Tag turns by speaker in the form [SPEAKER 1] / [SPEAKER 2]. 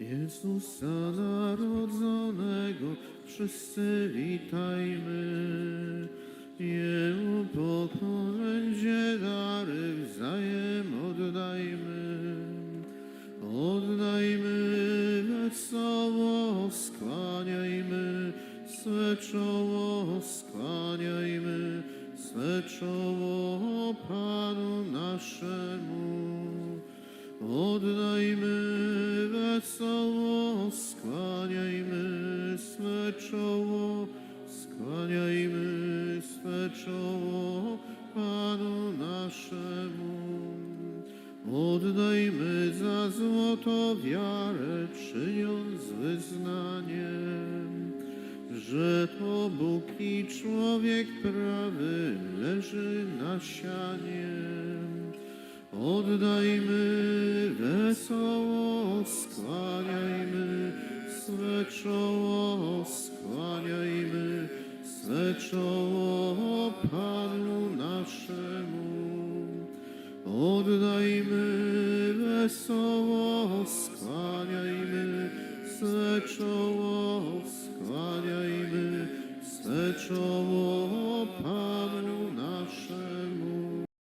[SPEAKER 1] Jezusa narodzonego wszyscy witajmy. Jemu pokolędzie dary wzajem oddajmy. Oddajmy wesoło, skłaniajmy swe czoło, skłaniajmy swe czoło Panu naszemu. Oddajmy wesoło, czoło, skłaniajmy swe czoło Panu naszemu. Oddajmy za złoto wiarę, czyniąc wyznaniem, że to Bóg i człowiek prawy leży na sianie. Oddajmy czoło Panu naszemu. Oddajmy wesoło, skłaniajmy se czoło, skłaniajmy se czoło Panu naszemu.